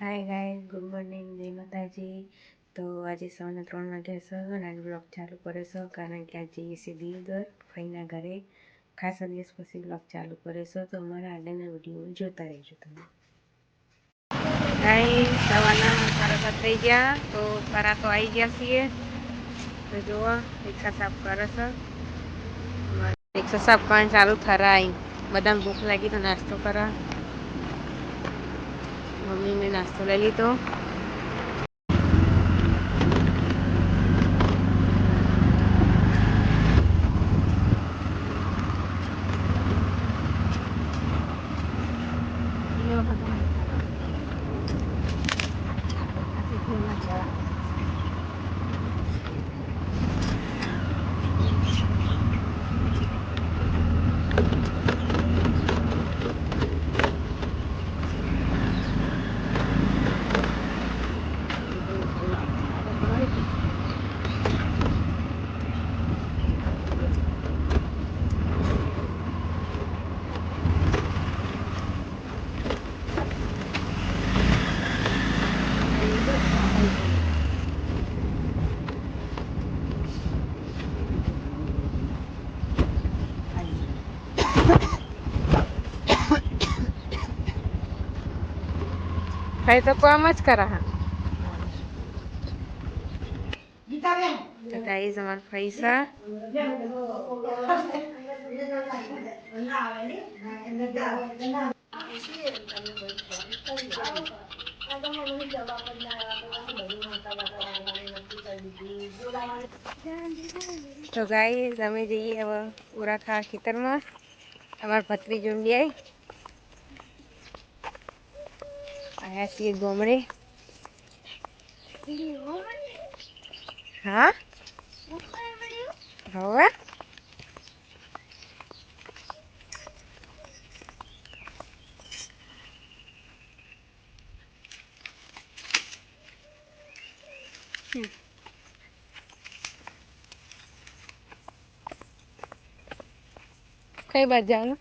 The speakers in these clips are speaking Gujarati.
હાય ગાય ગુડ મોર્નિંગ જય માતાજી તો આજે સવારના ત્રણ વાગ્યા છે અને આજે બ્લોગ ચાલુ કરે છે, કારણ કે આજે સીધી ઘર ફઈના ઘરે. ખાસા દિવસ પછી બ્લોગ ચાલુ કરે છે. તો અમારા આગળના વીડિયો જોતા રહેજો તમે. ગાય સવારના સારા થઈ ગયા. તો સારા તો આવી ગયા છીએ. તો જુઓ રિક્ષા સાફ કરે છે. રિક્ષા સાફ કરવાનું ચાલુ થરાય. બધાને ભૂખ લાગી તો નાસ્તો કરા. મમ્મીને નાસ્તો લઈ લીધો કઈ તો કામ જ કરા હા. તો ગાઈઝ અમાર પૈસા. તો ગાઈઝ અમે જઈએ હવે ખા ખેતરમાં. અમાર ભત્રી જોડી આવી આયા છીએ ગોમડે. હા? હવે? કઈ બાર જવાનું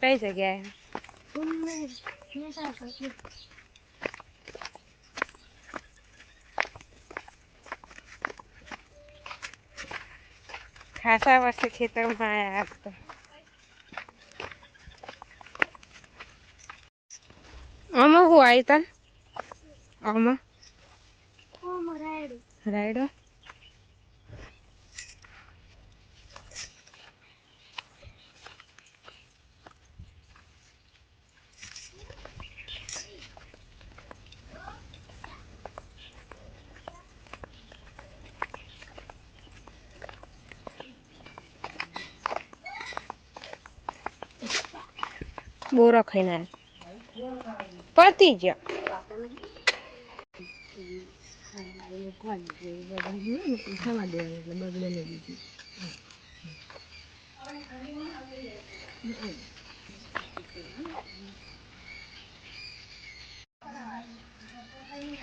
કઈ જગ્યાએ? ખાસા વર્ષે ખેતરમાં આવ્યા તો. આમાં હું આવી તન? આમાં રાયડો બોરો ખાઈને પતી ગયો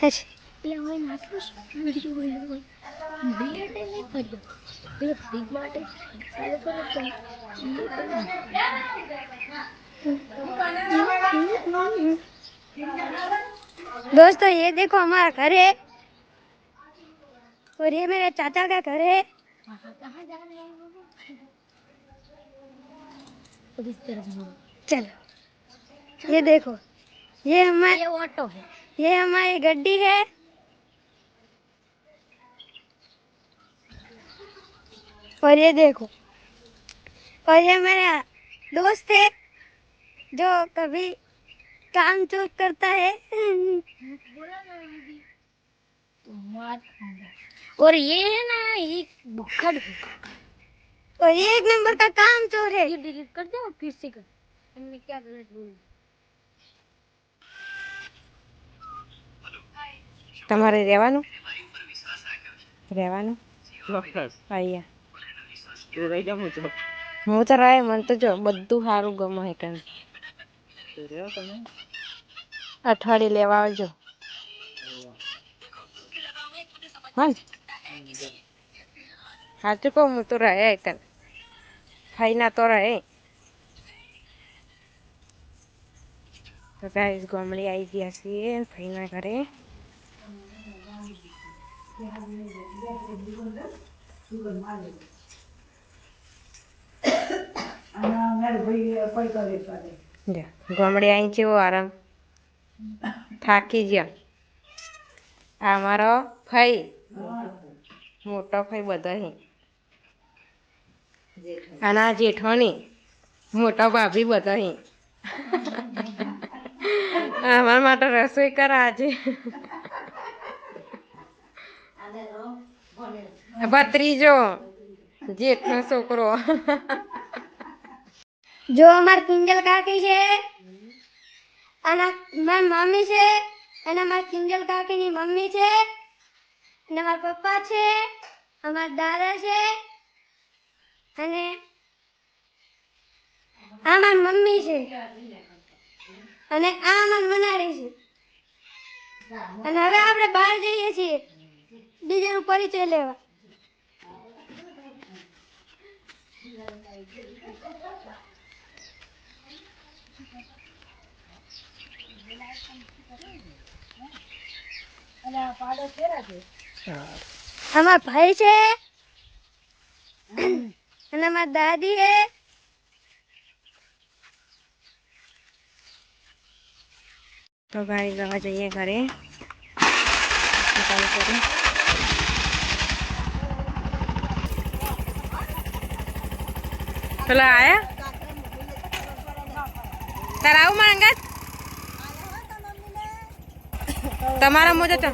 હશ. दोस्तों ये देखो हमारा घर है और ये मेरे चाचा का घर है। चलो। ये देखो। ये हमारे ऑटो है। ये हमारी गड्डी है। और ये देखो। और ये मेरा दोस्त है जो कभी काम चोर करता है। और ये है ना एक बुखड़ है और ये एक नंबर का काम चोर है ये डिलीट कर दो फिर से कर हमने क्या गलत बोला તમારે રહેવાનું રહેવાનું અહીંયા હું તો રહે મને તો જો બધું સારું ગમે હે કઈ અઠવાડિયે લેવા આવજો હા સાચું કહું હું તો રહે તને ફાઈના તો રહે તો ગાઈસ ગોમડી આવી ગયા છીએ ફાઈના ઘરે ગોમડી આવી છે આરામ થાકી ગયા આ મારો ફઈ મોટો ફઈ બધો અહીં અને જેઠોની મોટા ભાભી બધા અમારા માટે રસોઈ કરા આજે. ભત્રીજો જેઠનો છોકરો. જો અમાર કિંજલ કાકી છે અને મારી મમ્મી છે અને મારી કિંજલ કાકીની મમ્મી છે અને મારા પપ્પા છે અમારા દાદા છે અને આ મારી મમ્મી છે. અને આ મારી મનાડી છે. અને હવે આપણે બહાર જઈએ છીએ. બીજાનો પરિચય લેવા. અમારા ભાઈ છે. અને અમારા દાદી છે તો ગાડી જવા જઈએ ઘરે ચાલુ કરી પેલા આયા તારા આવું માંગત તમારા મોજા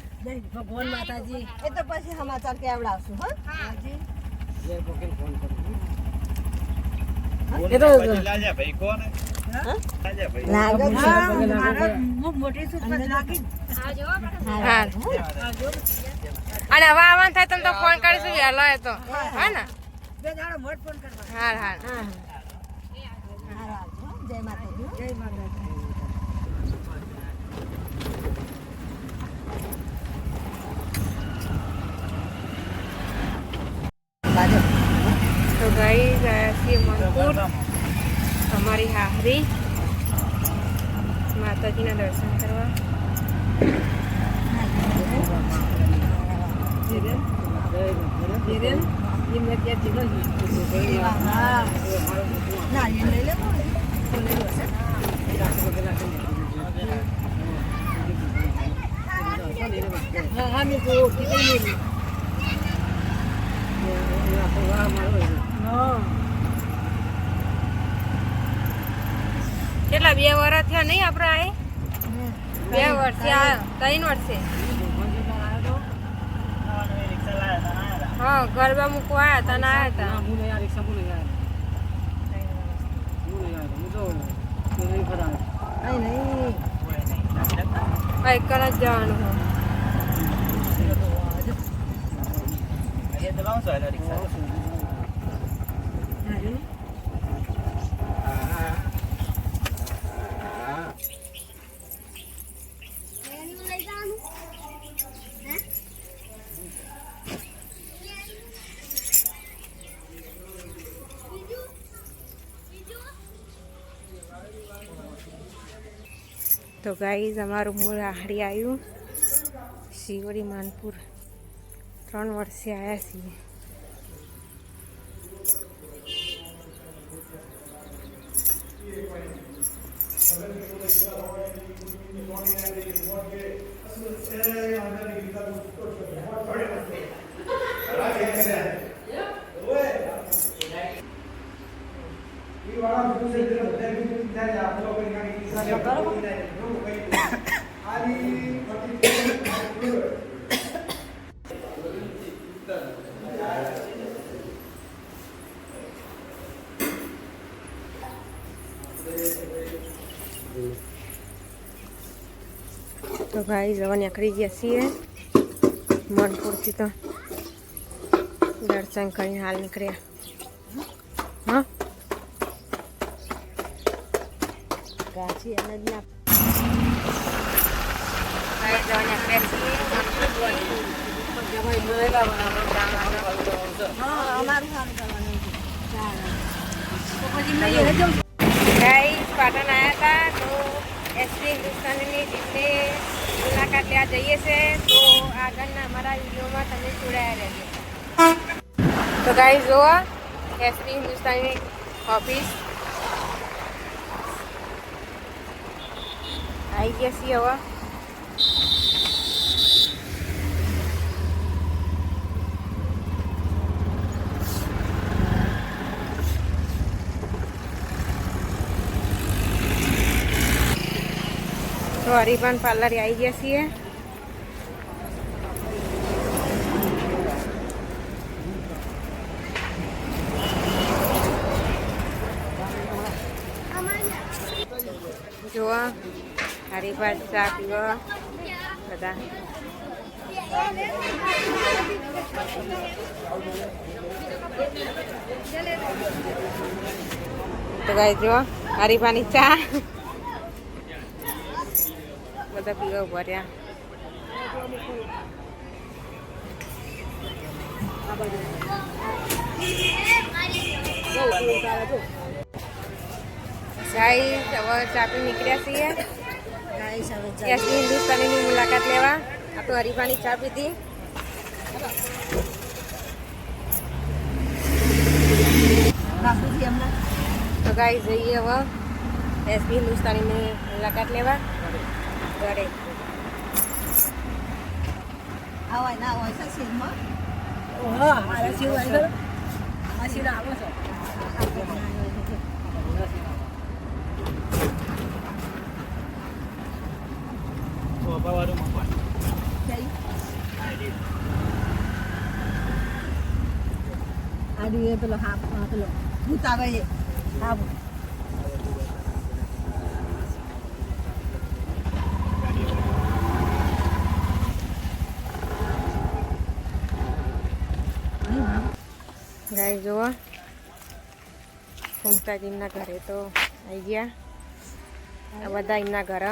ભગવાન માતાજી. એ તો પછી સમાચાર કેવડાવશું હા? એ તો મોટી સુપર લાગી અને હવે આવવાનું થાય તમે તો ફોન કરીશું વહેલો એ તો. હા ને? બે દાડો મોટ ફોન કરવા. હાર હાર જય માતાજી જય માતાજી તો ગઈ ગયા છીએ મનપુર અમારી હાહરી માતાજીના દર્શન કરવા ના એ લઈ લેવો કેટલા બે વર્ષ થયા નહીં આપણે અહીં બે વર્ષ આ ત્રણ વર્ષે હા ગરબા મૂકવા આવ્યા હતા ને આવ્યા હતા. કર જ જવાનું હોય? to guys amaru mula hari ayu siguri manpur tron warsi. વાળા બધું છે એટલે બધા કીધું થાય આ લોકો કઈ કાંઈ હિસાબ તો ભાઈ જવા નીકળી છીએ. મનપુરથી તો દર્શન કરીને હાલ નીકળ્યા. કરવાનું ગાઈસ પાટણ આવ્યા હતા તો એસપી હિન્દુસ્તાનની ટીમને મુલાકાત લેવા જઈએ છે. તો આગળના અમારા વિડીયોમાં તમે જોડાયા રહેજો. તો ગાઈસ જોવા એસપી હિન્દુસ્તાનની ઓફિસ આવી ગયા છીએ હવે તો હરિભાન પાર્લર આવી ગયા છીએ જોવા હરિભાન ચા પીવા બધા તો ગાય જો હરિભાની ચા બધા પીવા ઊભા રહ્યા ગાઈસ હવે ચાપી નીકળ્યા છીએ યસની હિન્દુસ્તાનીની મુલાકાત લેવા આ તો હરીફાની ચા પીધી. તો ગાઈ જઈએ હવે એસપી હિન્દુસ્તાનીની મુલાકાત લેવા. ઘરે. આવાય ના હોય છે સીધમાં હા આ શિવ આવી ગયો આ શિવ આવો છો આડુ એ પેલો આ પેલો ભૂત આવે એ હા. ગાય જુઓ એમના ઘરે તો આવી ગયા આ બધા એમના ઘર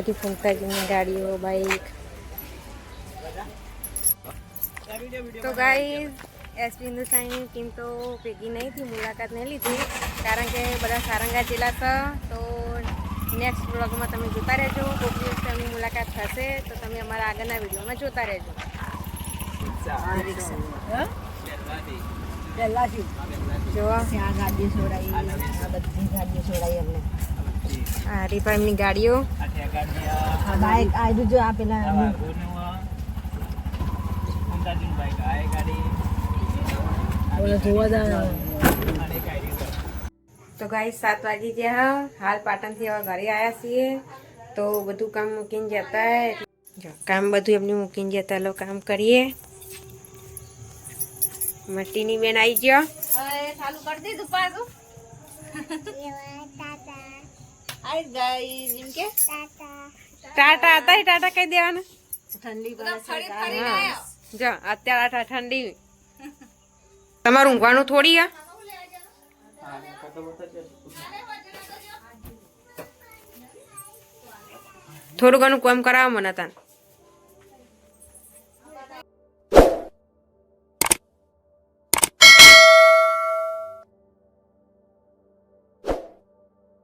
બધી ફૂંકતાજીની ગાડીઓ બાઈક તો ગાઈ એસપી હિન્દુસ્તાનની ટીમ તો ભેગી નહીં થી મુલાકાત નહીં લીધી કારણ કે બધા સારંગા જિલ્લા હતા તો નેક્સ્ટ બ્લોગમાં તમે જોતા રહેજો. કોઈક દિવસ તેમની મુલાકાત થશે તો તમે અમારા આગળના વિડીયોમાં જોતા રહેજો. શિવ જો આ ગાડી છોડાઈ આ બધી ગાડી છોડાઈ અમને આ હરીફા એમની ગાડીઓ આ બાઈક આડુ જો આ પેલા ઓલો જોવા જાય તો ગાઈ સાત વાગી ગયા હાલ પાટણથી હવે ઘરે આવ્યા છીએ તો બધું કામ મૂકીને જતા જો કામ બધું એમની મૂકીને જતા લો કામ કરીએ મટીની બેન આવી ગયો ચાલુ કરી દીધું પાછું ટાટા. હતા ટાટા કહી દેવાના. ઠંડી પડે હા. જો અત્યારે આટા ઠંડી. તમારું ઊંઘવાનું થોડી આ? થોડું ઘણું કામ કરાવો મને તાન.